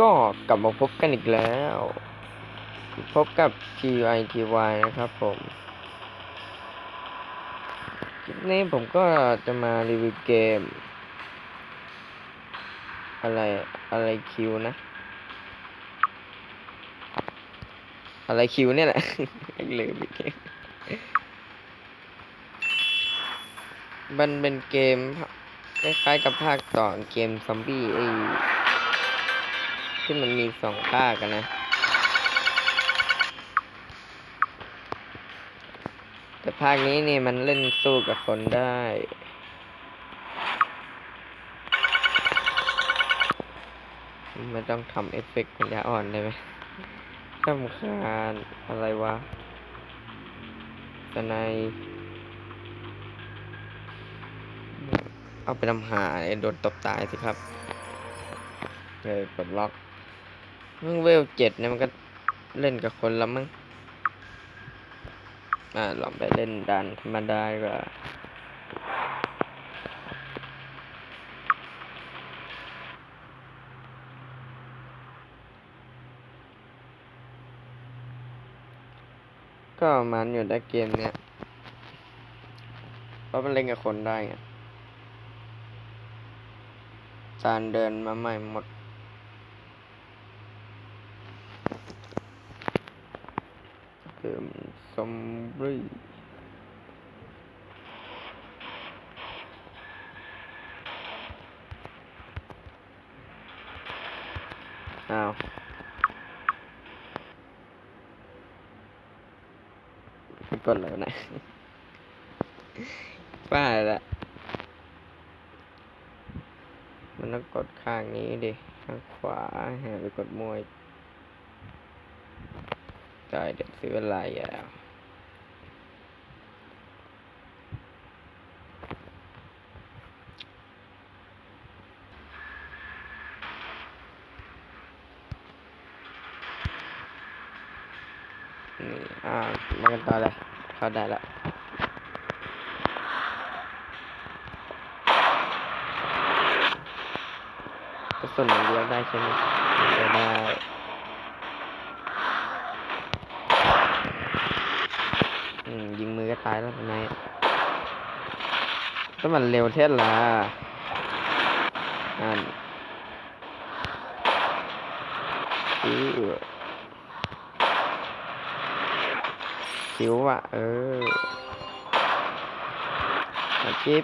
ก็กลับมาพบกันอีกแล้ว พบกับ TY TY นะครับผมคลิปนี้ผมก็จะมารีวิวเกม อะไรอะไรคิวนะ อะไรคิวเนี่ยแหละลืมอีกมันเป็นเกมคล้ายๆกับภาคต่อเกมซอมบี้ไอ้ ที่มันมีสองภาคกันนะ แต่ภาคนี้นี่มันเล่นสู้กับคนได้ไม่ต้องทำเอฟเฟกต์ปัญญาอ่อนได้ไหมสำคาญอะไรวะสนายเอาไปทำหาโดนตบตายสิครับเลยกดล็อก มื่อเวลเจ็ดเนี่ยมันก็เล่นกับคนละมั้งอ่าลองไปเล่นดันธรรมดาดีกว่าก็มันอยู่ในเกมเนี้ยเพราะมันเล่นกับคนได้ไงจานเดินมาใหม่หมด เกม ซอมบี้อ้าวกดแล้วนะป้าละมันต้องกดข้างนี้ดิ ข้างขวาหาไปกดมวยได้เดี๋ยวซื้ออะไรอะ นี่อ่ามากันต่อเลยเข้า ได้ละกระสุนอย่างเดียวได้ใช่ไหมได้ยิงมือก็ตายแล้วทำไมถ้ามันเร็วเท่าล่ะอ่านอือ คิวอะเอออาชีพ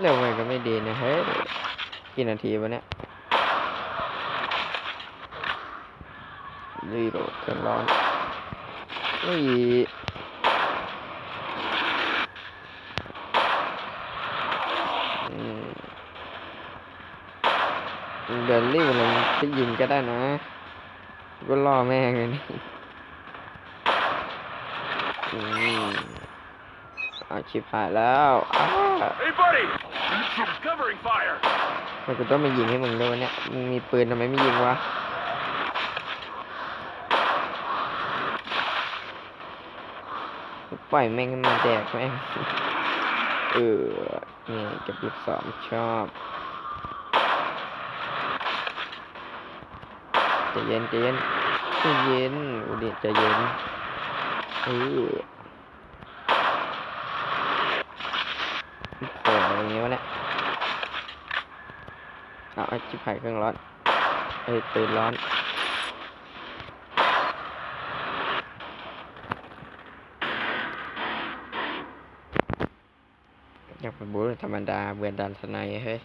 เร็วไปก็ไม่ดีนะเฮ้ยกี่นาทีวะเนี่ยรีโหลดเครื่องร้อนอุ้ยเดินรีบลงไปยิงก็ได้นะ ก็ล่อแม่งเลยนี่ อืมอาชิบหายแล้วอ้า Hey, buddy! I'm covering fire! ทำไมกูต้องมายิงให้มึงด้วยวะเนี่ย มึงมีปืนทำไมไม่ยิงวะปล่อยแม่งให้มาแดกแม่งเออ นี่เก็บลูกสองชอบใจะเย็นใจะเย็นใจะเย็นอุดิใจะเย็น เออโผล่อะไรเงี้ยวะเนี่ยเอาไอ้ชิบหายเครื่องร้อนไอ้ยปืนร้อนอยากไปบูธธรรมดาเบื่อดันทนายเฮ้ย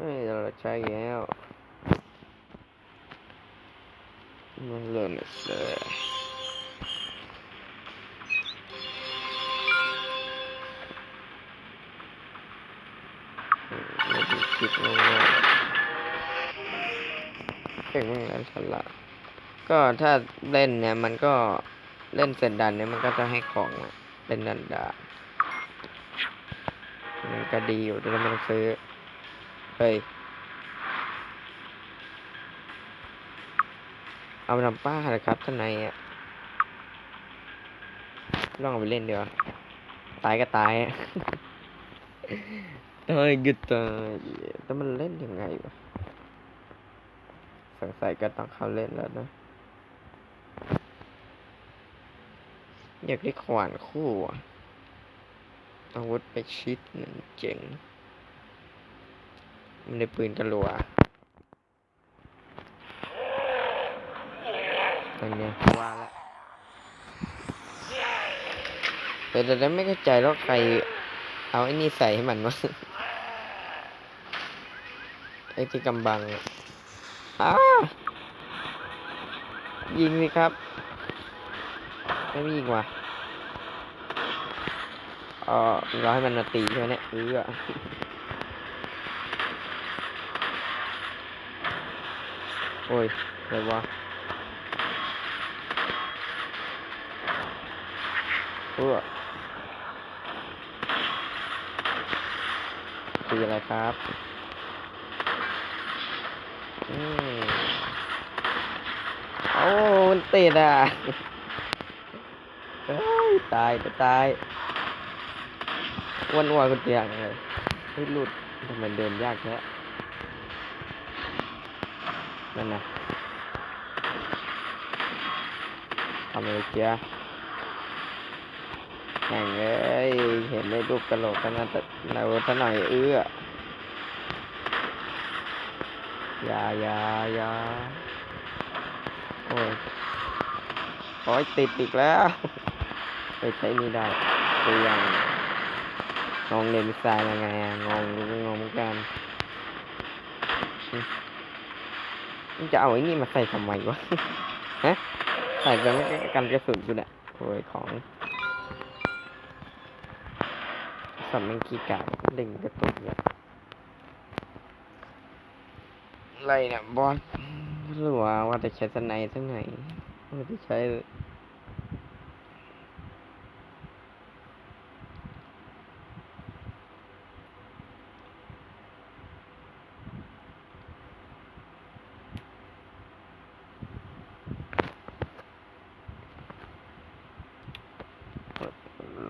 เอ้ยเราใช้แล้วมันเริ่มเลยไม่ได้คิดง่ายเก่งมากแล้วฉลาดก็ถ้าเล่นเนี่ยมันก็เล่นเสร็จดันเนี่ยมันก็จะให้ของอะเป็นดันดาบมันก็ดีอยู่แต่เราไม่ต้องซื้อ ฮ้ย เอาไปทำป้าเลยครับท่านในอะลองเอาไปเล่นเดี๋ยวาตายก็ตายตายก็ตายแต่มันเล่นยังไงวะสงสัยก็ต้องเข้าเล่นแล้วนะ อยากได้ขวานคู่อะอาวุธไปชิดหนึ่งเจ๋ง มันได้ปืนกระลัวตอนนี้ว่าละแต่แต่ไม่เข้าใจแล้วใคร เอาไอ้นี่ใส่ให้มันวะไอ้ที่กำบังอะอ้ายิงสิครับไม่มียิงว่ะอ๋อรอให้มันมาตีใช่ไหมเนี่ยเออ โอ้ยอะไรวะเออตีอะไรครับอืมโอ้มันติดอะเอ้ยตายจะตายอ้วนอ้วนคนเดียวเลยเฮ้ยหลุดทำไมเดินยากแค่ นั่นนะทำอะไรเกียร์แข่งเอ้ย เห็นในรูปกระโหลกกันนะแต่เราท่าหน่อยเอื้ออย่าอย่าอย่าโอ้ยโอ้ยติดอีกแล้ว ไปใช้นี่ได้ตัวอย่างงงเรียนวิสัยยังไงงงงงเหมือนกัน จะเอาไอ้นี่มาใส่ทำไมวะฮะใส่ไปไม่กันกระสุนกูเนี่ยโอ้ยของสัมมังคีกาเล่งกระตุกเนี่ยอะไรเนี่ยบอสไม่รู้ว่าว่าจะใช้สไนด์ทั้งไหนว่าจะใช้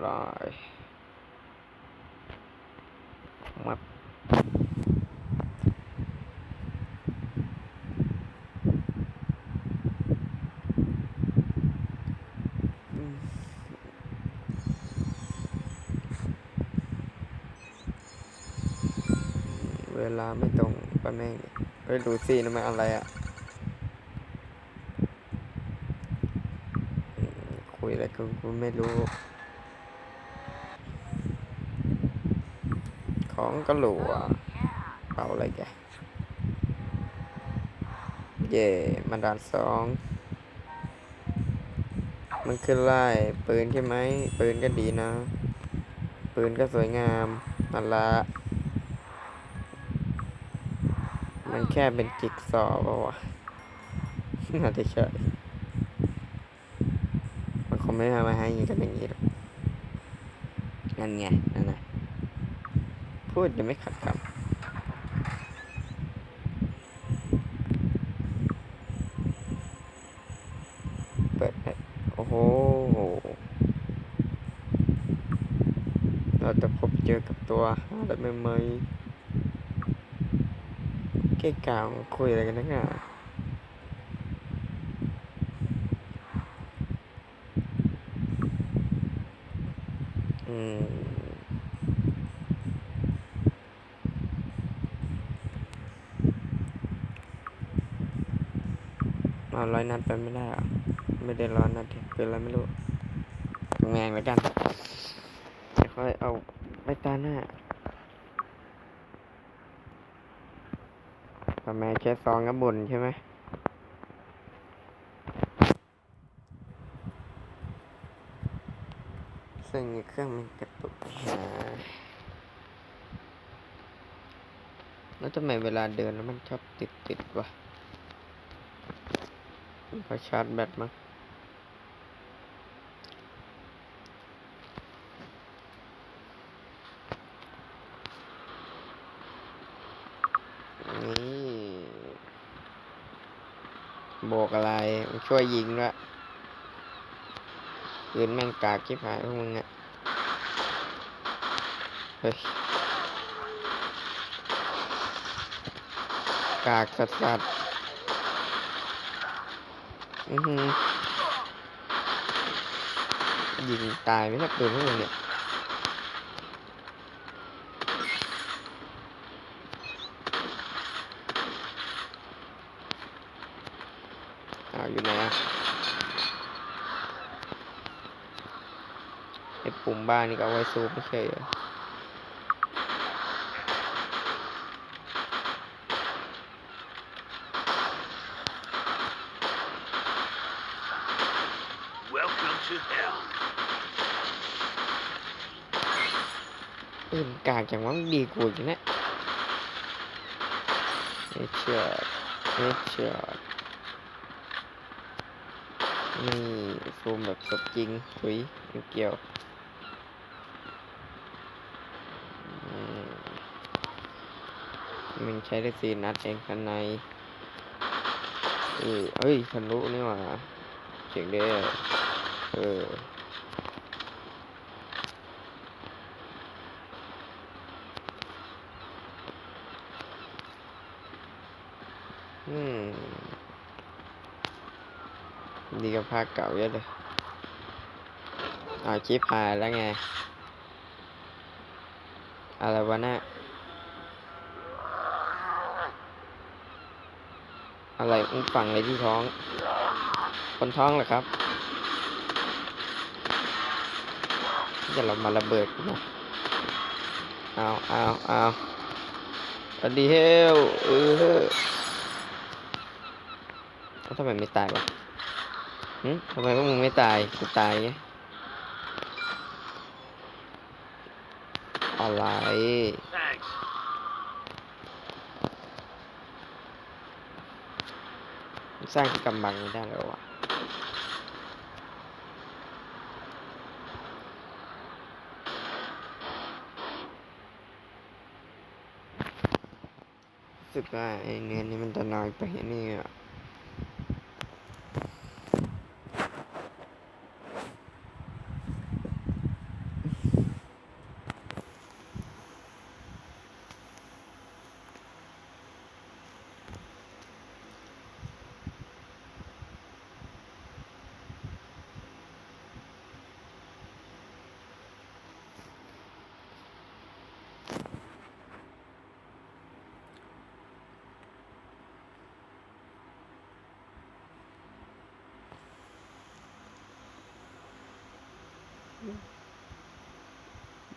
ลายมาอืมเว ลาไม่ตรงปะแม่งเฮ้ยดูสินั่นมันอะไรอะ คุยอะไรกูกูไม่รู้ ของกระหลัวเป่าอะไรแก เย่มาด่านสอง มันคือไล่ปืนใช่ไหม ปืนก็ดีนะ ปืนก็สวยงามนั่นละ มันแค่เป็นจิกซอว์ป่าวะน่าจะใช่มันคงไม่ทำมาให้ยิงกันอย่างนี้หรอกนั่นไงนั่นนะพูดยังไม่ขัดคำเปิดโอ้โห เราจะพบเจอกับตัวหาได้ไหมไหม เก้กาวคุยอะไรกันนักหนาอืมเอาร้อยนัดไปไม่ได้อะไม่ได้ร้อยนัดดิเป็นอะไรไม่รู้แมงแล้วกันเดี๋ยวค่อยเอาไปตาหน้า ทำไมแค่ซองก็บ่นใช่ไหมซึ่งเครื่องมันกระตุกหาแล้วทำไมเวลาเดินแล้วมันชอบติดติดวะพอชาร์จแบตมั้งนี่โบกอะไรมัน ช่วยยิงด้วยปืนแม่งกากชิบหายพวกมึงอะเฮ้ยกากสัสสัสอือหือยิงตายไม่ถ้าปืนพวกมึงเนี่ย อ้าวอยู่ไหนอะไอ้ปุ่มบ้านนี่ก็เอาไว้ซูมไม่ใช่เหรอ Welcome to hell. ปืนกากอย่างว่ามันดีกว่าอีกนะเอชช็อตเอชช็อต นี่ซูมแบบสดจริงถุยเกี่ยวมันใช้ได้สี่นัดเองข้างในเออเฮ้ยทะลุนี่หว่าเจ๋งเด้อเอออืม ดีกับภาคเก่าเยอะเลยเอาชิปหายแล้วไง อะไรวะน่ะอะไรมึงฝังอะไรที่ท้อง คนท้องเหรอครับจะเรามาระเบิดกูนะเอาเอาเอาสวัสดีเฮลเออแล้วทำไมไม่ตายวะ ทำไมพวกมึงไม่ตาย กูตายอะไร สร้างกำบังได้แล้ววะสึกว่าไอ้เนื้อนี้มันจะน้อยไปนี่อะ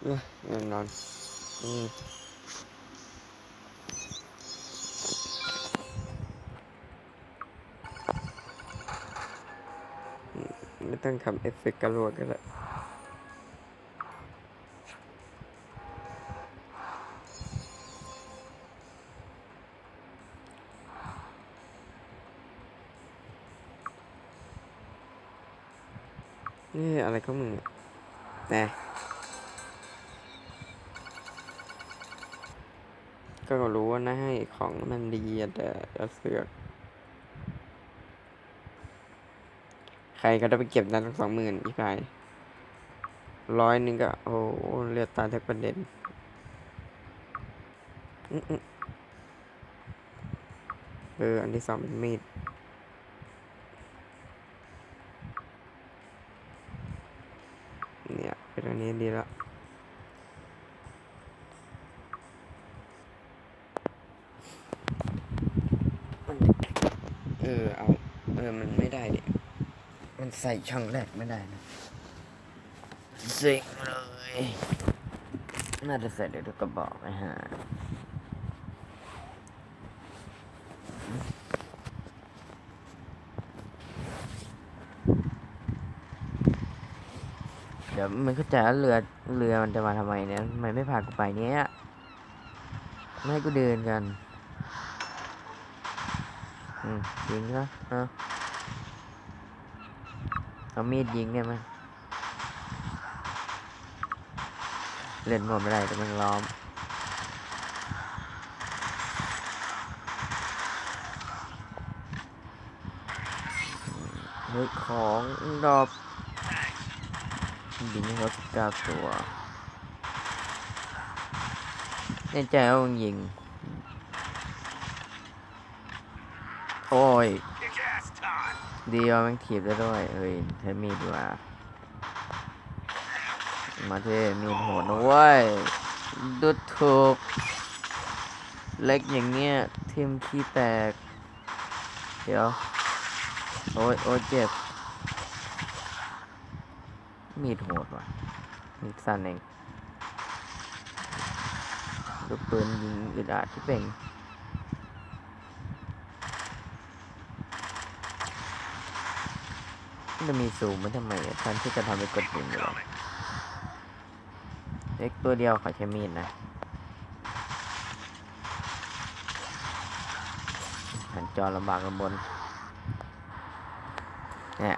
เอ้ยแน่นอนอืมไม่ต้องทำเอฟเฟกต์กระโดดก็ได้ ก็รู้ว่านะให้ของมันดีแต่จะเสือก ใครก็ได้ไปเก็บนั้นสองหมื่นอีกไปร้อยหนึงก็ โอ้เลือดตาแทบประเด็นเออ อันที่สองเป็นมีดเนี่ยเป็นอันนี้ดีแล้ว มันเออ เอา เออ มันไม่ได้ดิ มัน ใส่ช่องแรกไม่ได้นะเซ็งเลย น่าจะใส่เดี๋ยวกระบอกไปฮะเดี๋ยวมันก็จะเรือเรือมันจะมาทำไมเนี่ยทำไมไม่พากูไปเนี้ยไม่ให้กูเดินกัน อืมจริงนะอะ เอามีดยิงเนี่ยมั้ยเล่นหมดไม่ได้แต่มันล้อม เฮ้ยของดอปยิงให้เขาสิบเก้าตัวแน่ใจว่ามึงยิง โอ้ย ดีว่าแม่งถีบได้ด้วยเฮ้ยใช้มีดดีกว่า มาเทมีดโหดนะเว้ยดูถูก เล็กอย่างเงี้ยทิมขี้แตก เดี๋ยว โอ้ยโอ้ยเจ็บ มีดโหดว่ะ มีดสั้นเองลูกปืนยิงอึดอัดที่เป็น มันจะมีสูงมันทำไมอะแทนที่จะทำให้กดยิงอยู่แล้ว Coming. เล็กตัวเดียวขอใช้มีดนะหันจอลำบากลำบนเนี่ย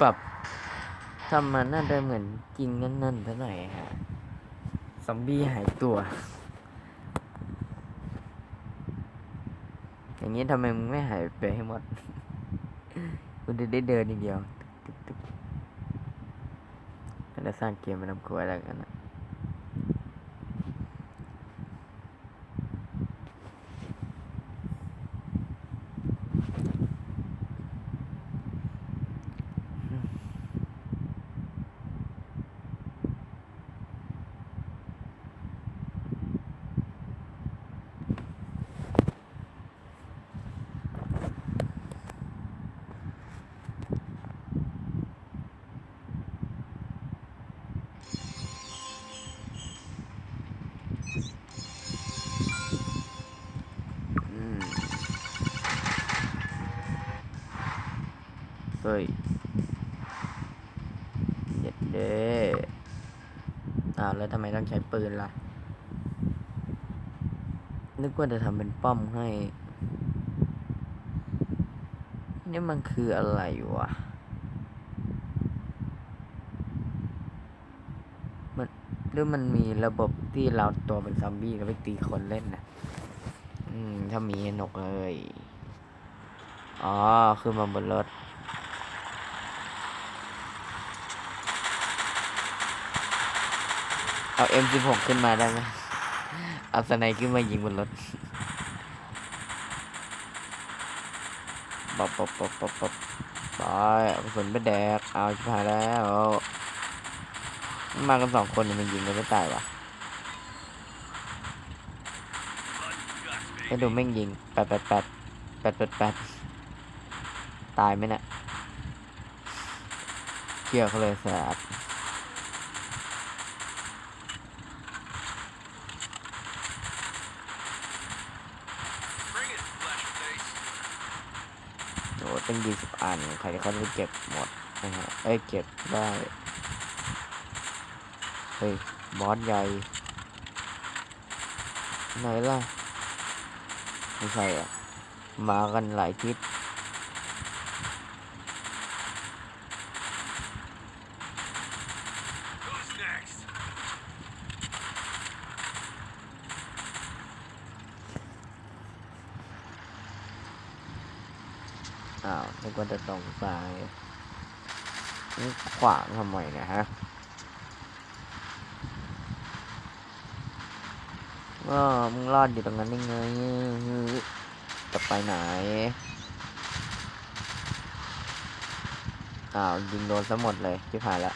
ปรับทำมันน่าจะเหมือนจริงนั่นๆซะหน่อยฮะซอมบี้หายตัว อย่างนี้ทำไมมึงไม่หายไปให้หมด กูจะได้เดินอีกเดียวตึกตึกๆแล้วสร้างเกมไปทำครัวอะไรกันนะ เฮ้ยเด็ดเด้อ้าวแล้วทำไมต้องใช้ปืนล่ะ นึกว่าจะทำเป็นป้อมให้ นี่มันคืออะไรวะ มันหรือมันมีระบบที่เราตัวเป็นซอมบี้แล้วไปตีคนเล่นนะอืม ถ้ามีนกเลย อ๋อ คือมาบนรถ เอา M16 ขึ้นมาได้ไหมเอาสไนขึ้นมายิงบนรถปับปับปับปับปับไปเอากระสุนไปแดก เอาชิบหายแล้ว มากันสองคนมันยิงกันไม่ตายวะ Blood guts, ให้ดูแม่งยิงแปดแปดแปดแปดแปดแปดตายไหมเนะี่ยเกี่ยวเขาเลยสาด เป็นยี่สิบอัน ใครเขาจะไปเก็บหมดนะฮะเอ้ยเก็บได้เฮ้ยบอสใหญ่ไหนล่ะ ไม่ใช่อะ มากันหลายทิศ Who's next? อ้าวนึกว่าจะตรงซ้ายนี่ข วางทำไมเนี่ยฮะก็มึงรอดอยู่ตรงนั้นได้ไงจะไปไหน อ้าวยิงโดนซะหมดเลยที่ผ่านละ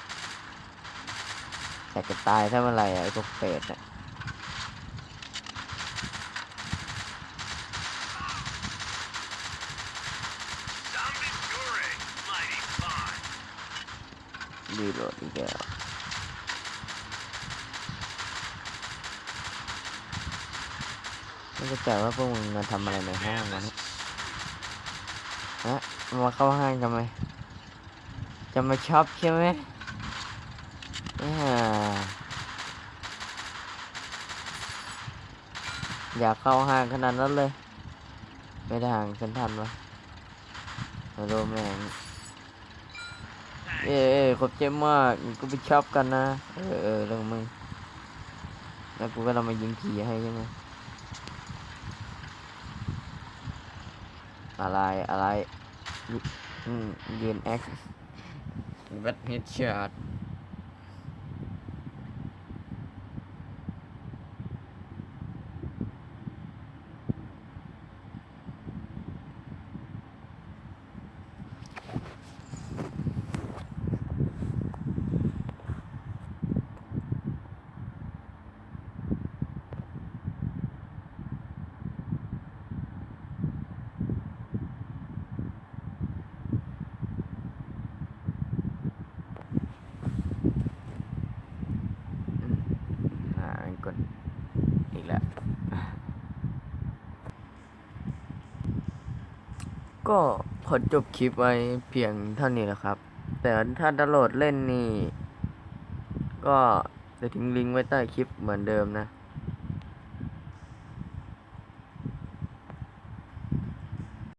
แต่จะตายถ้าเมื่อไรไอ้พวกเป็ดเนี่ย รีโหลดอีกแล้วไม่เข้าใจว่าพวกมึงมาทำอะไรในห้างวะเนี่ยฮะมาเข้าห้างทำไม จะมาช็อปใช่ไหมอ่าอยากเข้าห้างขนาดนั้นเลย ไม่ได้ห่างฉันทันวะไม่รู้แม่ง เอ้เอขอบใจมากกูไปชอบกันนะ เออเออเรื่องมึงแล้วกูก็เรามายิงผีให้ใช่ไหมอะไรอะไรยุอืมยืนแอคเวทเฮดช็อตอ่าอันกดอีกแล้ว ก็ขอจบคลิปไว้เพียงเท่านี้แหละครับ แต่ถ้าดาวน์โหลดเล่นนี่ ก็จะทิ้งลิงก์ไว้ใต้คลิปเหมือนเดิมนะ